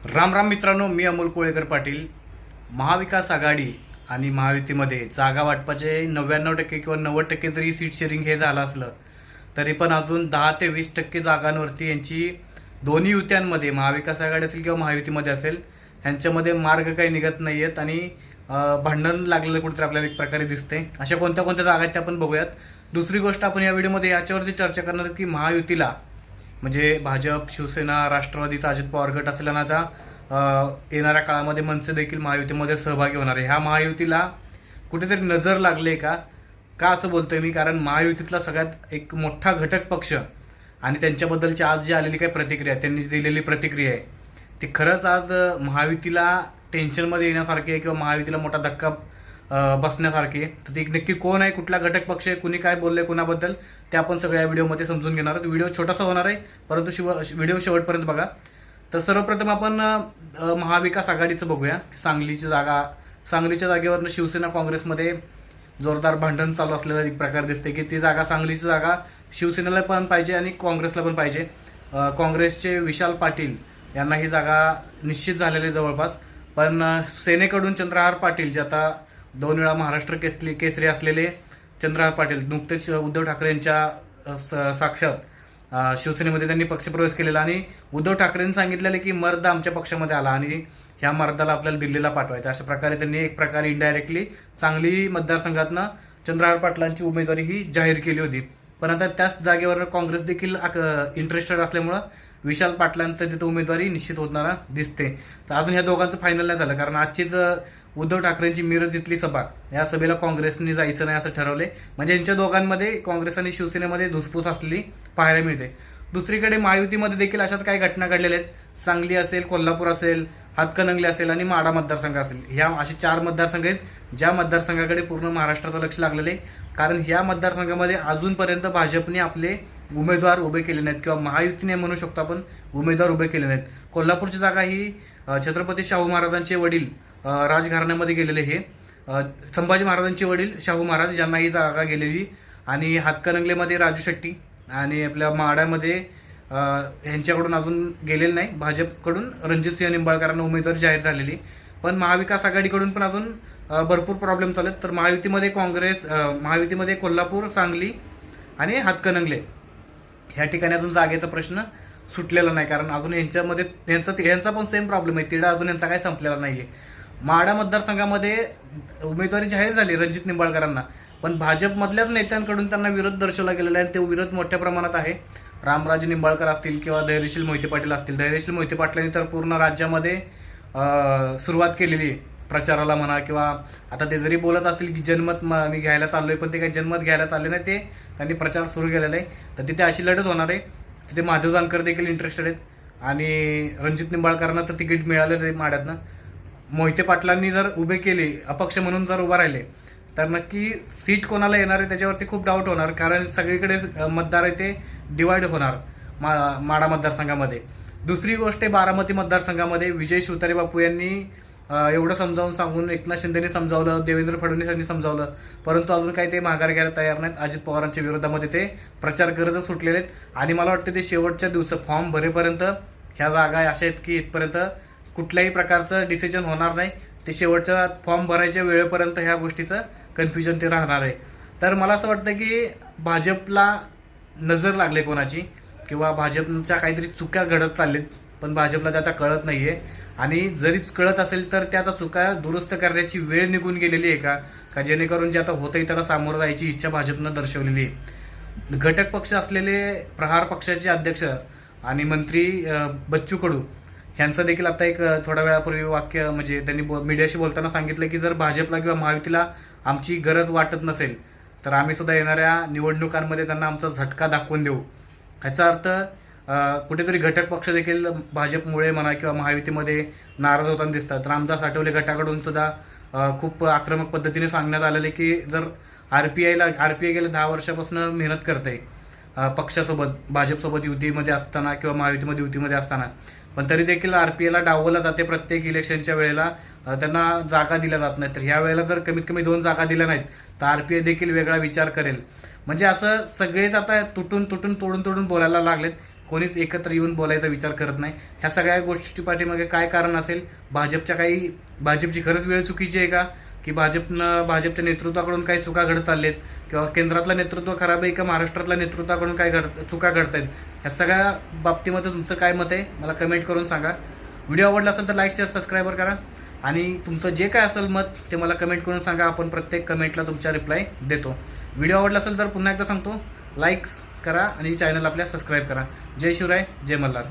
राम राम मित्रांनो मी अमोल कोळेकर पाटील. महाविकास आघाडी आणि महायुतीमध्ये जागा वाटपाचे नव्याण्णव टक्के किंवा नव्वद टक्के जरी सीट शेअरिंग हे झालं असलं तरी पण अजून दहा ते वीस टक्के जागांवरती यांची दोन्ही युत्यांमध्ये महाविकास आघाडी असेल किंवा महायुतीमध्ये असेल ह्यांच्यामध्ये मार्ग काही निघत नाही आहेत आणि भांडण लागलेलं कुठेतरी आपल्याला एक प्रकारे दिसते अशा कोणत्या कोणत्या जागा आहेत त्या आपण बघूयात. दुसरी गोष्ट आपण या व्हिडिओमध्ये याच्यावरती चर्चा करणार आहोत की महायुतीला म्हणजे भाजप शिवसेना राष्ट्रवादीचा अजित पवार गट असल्यानं आता येणाऱ्या काळामध्ये मनसे देखील महायुतीमध्ये सहभागी होणार आहे. ह्या महायुतीला कुठेतरी नजर लागले का? का असं बोलतोय मी? कारण महायुतीतला सगळ्यात एक मोठा घटक पक्ष आणि त्यांच्याबद्दलची आज जी आलेली काही प्रतिक्रिया त्यांनी दिलेली प्रतिक्रिया आहे ती खरंच आज महायुतीला टेन्शनमध्ये येण्यासारखी आहे किंवा महायुतीला मोठा धक्का बसण्यासारखी. तर ती नक्की कोण आहे कुठला घटक पक्ष आहे कुणी काय बोलले कुणाबद्दल ते आपण सगळ्या व्हिडिओमध्ये समजून घेणार आहोत. व्हिडिओ छोटासा होणार आहे परंतु शिव व्हिडिओ शेवटपर्यंत बघा. तर सर्वप्रथम आपण महाविकास आघाडीचं बघूया. सांगलीची जागा सांगलीच्या जागेवरनं शिवसेना काँग्रेसमध्ये जोरदार भांडण चालू असलेला एक प्रकार दिसते की ती जागा सांगलीची जागा शिवसेनेला पण पाहिजे आणि काँग्रेसला पण पाहिजे. काँग्रेसचे विशाल पाटील यांना ही जागा निश्चित झालेली आहे जवळपास. पण सेनेकडून चंद्रहार पाटील जे आता दोन वेळा महाराष्ट्र केसरी केसरी असलेले चंद्रहार पाटील नुकतेच उद्धव ठाकरे यांच्या स- साक्षात शिवसेनेमध्ये त्यांनी पक्षप्रवेश केलेला आणि उद्धव ठाकरेंनी सांगितलेलं की मर्द आमच्या पक्षामध्ये आला आणि ह्या मर्दाला आपल्याला दिल्लीला पाठवायचं. अशा प्रकारे त्यांनी एक प्रकारे इनडायरेक्टली सांगली मतदारसंघातनं चंद्रहार पाटलांची उमेदवारी ही जाहीर केली होती. पण आता त्याच जागेवर काँग्रेस देखील इंटरेस्टेड असल्यामुळं विशाल पाटलांचं तिथं उमेदवारी निश्चित होताना दिसते. तर अजून ह्या दोघांचं फायनल नाही झालं. कारण आजचीच उद्धव ठाकरेंची मिरज इथली सभा या सभेला काँग्रेसने जायचं नाही असं ठरवले. म्हणजे यांच्या दोघांमध्ये काँग्रेस आणि शिवसेनेमध्ये धुसफूस असलेली पाहायला मिळते. दुसरीकडे महायुतीमध्ये देखील अशाच काही घटना घडलेल्या आहेत. सांगली असेल कोल्हापूर असेल हातकणंगले असेल आणि माडा मतदारसंघ असेल. ह्या असे चार मतदारसंघ आहेत ज्या मतदारसंघाकडे पूर्ण महाराष्ट्राचं लक्ष लागलेलं आहे. कारण ह्या मतदारसंघामध्ये अजूनपर्यंत भाजपने आपले उमेदवार उभे केले नाहीत किंवा महायुतीने म्हणू शकतो आपण उमेदवार उभे केले नाहीत. कोल्हापूरची जागा ही छत्रपती शाहू महाराजांचे वडील राजघराण्यामध्ये गेलेले हे. संभाजी महाराजांचे वडील शाहू महाराज ज्यांना ही जागा गेलेली. आणि हातकणंगलेमध्ये राजू शेट्टी आणि आपल्या माड्यामध्ये यांच्याकडून ह्यांच्याकडून अजून गेलेलं नाही. भाजपकडून रणजितसिंह निंबाळकरांना उमेदवारी जाहीर झालेली. पण महाविकास आघाडीकडून पण अजून भरपूर प्रॉब्लेम चालू आहेत. तर महायुतीमध्ये काँग्रेस महायुतीमध्ये कोल्हापूर सांगली आणि हातकणंगले ह्या ठिकाणी अजून जागेचा प्रश्न सुटलेला नाही. कारण अजून यांच्यामध्ये यांचा यांचा पण सेम प्रॉब्लेम आहे. तिडा अजून यांचा काही संपलेला नाही आहे माडा मतदारसंघामध्ये उमेदवारी जाहीर झाली रणजित निंबाळकरांना. पण भाजपमधल्याच नेत्यांकडून त्यांना विरोध दर्शवला गेलेला आहे आणि ते विरोध मोठ्या प्रमाणात आहे. रामराजे निंबाळकर असतील किंवा धैर्यशील मोहिते पाटील असतील. धैर्यशील मोहिते पाटलांनी तर पूर्ण राज्यामध्ये सुरुवात केलेली आहे प्रचाराला म्हणा किंवा आता ते जरी बोलत असतील की जनमत म- मी घ्यायला चाललो आहे पण ते काही जनमत घ्यायला चालले नाही ते त्यांनी प्रचार सुरू केलेला आहे. तर तिथे अशी लढत होणार आहे. तिथे महादेव जानकर देखील इंटरेस्टेड आहेत. आणि रणजित निंबाळकरांना तर तिकीट मिळालं ते माड्यातनं. मोहिते पाटलांनी जर उभे केले अपक्ष म्हणून जर उभा राहिले तर नक्की सीट कोणाला येणार आहे त्याच्यावरती खूप डाऊट होणार. कारण सगळीकडे मतदार आहे ते डिवाइड होणार मा माडा मतदारसंघामध्ये. दुसरी गोष्ट आहे बारामती मतदारसंघामध्ये विजय शिवतारे बापू यांनी एवढं समजावून सांगून एकनाथ शिंदेने समजावलं देवेंद्र फडणवीस यांनी समजावलं. परंतु अजून काही ते माघार घ्यायला तयार नाहीत. अजित पवारांच्या विरोधामध्ये ते प्रचार करतच सुटलेले आहेत. आणि मला वाटतं ते शेवटच्या दिवस फॉर्म भरेपर्यंत ह्या जागा अशा आहेत की इथपर्यंत कुठल्याही प्रकारचं डिसिजन होणार नाही. ते शेवटच्या फॉर्म भरायच्या वेळेपर्यंत ह्या गोष्टीचं कन्फ्युजन ते राहणार आहे. तर मला असं वाटतं की भाजपला नजर लागले कोणाची? किंवा भाजपच्या काहीतरी चुका घडत चाललीत पण भाजपला त्याचा आता कळत नाही आहे आणि जरीच कळत असेल तर त्याचा चुका दुरुस्त करण्याची वेळ निघून गेलेली आहे का? का जेणेकरून जे आता होतंय त्याला सामोरं जायची इच्छा भाजपनं दर्शवलेली आहे. घटक पक्ष असलेले प्रहार पक्षाचे अध्यक्ष आणि मंत्री बच्चू कडू ह्यांचं देखील आता एक थोड्या वेळापूर्वी वाक्य म्हणजे त्यांनी मीडियाशी बोलताना सांगितलं की जर भाजपला किंवा महायुतीला आमची गरज वाटत नसेल तर आम्ही सुद्धा येणाऱ्या निवडणुकांमध्ये त्यांना आमचा झटका दाखवून देऊ. ह्याचा अर्थ कुठेतरी घटक पक्ष देखील भाजपमुळे म्हणा किंवा महायुतीमध्ये नाराज होताना दिसतात. रामदास आठवले गटाकडून सुद्धा खूप आक्रमक पद्धतीने सांगण्यात आलेले की जर आर पी आयला आर पी आय गेल्या दहा वर्षापासून मेहनत करते पक्षासोबत भाजपसोबत युतीमध्ये असताना किंवा महायुतीमध्ये युतीमध्ये असताना पण तरी देखील आर पी आयला डावलं जाते प्रत्येक इलेक्शनच्या वेळेला. त्यांना जागा दिल्या जात नाहीत. तर ह्या वेळेला जर कमीत कमी दोन जागा दिल्या नाहीत तर आर पी आय देखील वेगळा विचार करेल. म्हणजे असं सगळेच आता तुटून तुटून तोडून तोडून बोलायला लागलेत. कोणीच एकत्र येऊन बोलायचा विचार करत नाही. ह्या सगळ्या गोष्टी पाठीमागे काय कारण असेल? भाजपच्या काही भाजपची खरंच वेळ चुकीची आहे का? की भाजपनं भाजपच्या नेतृत्वाकडून काही चुका घडत चाललेत? किंवा केंद्रातलं नेतृत्व खराब आहे का? महाराष्ट्रातल्या नेतृत्वाकडून काय घड चुका घडत आहेत? ह्या सगळ्या बाबतीमध्ये तुमचं काय मत आहे? मला कमेंट करून सांगा. व्हिडिओ आवडला असेल तर लाईक शेअर सबस्क्राईबर करा. आणि तुमचं जे काय असेल मत ते मला कमेंट करून सांगा. आपण प्रत्येक कमेंटला तुमच्या रिप्लाय देतो. व्हिडिओ आवडला असेल तर पुन्हा एकदा सांगतो. लाईक्स करा आणि चॅनल आपल्या सबस्क्राईब करा. जय शिवराय जय मल्हार.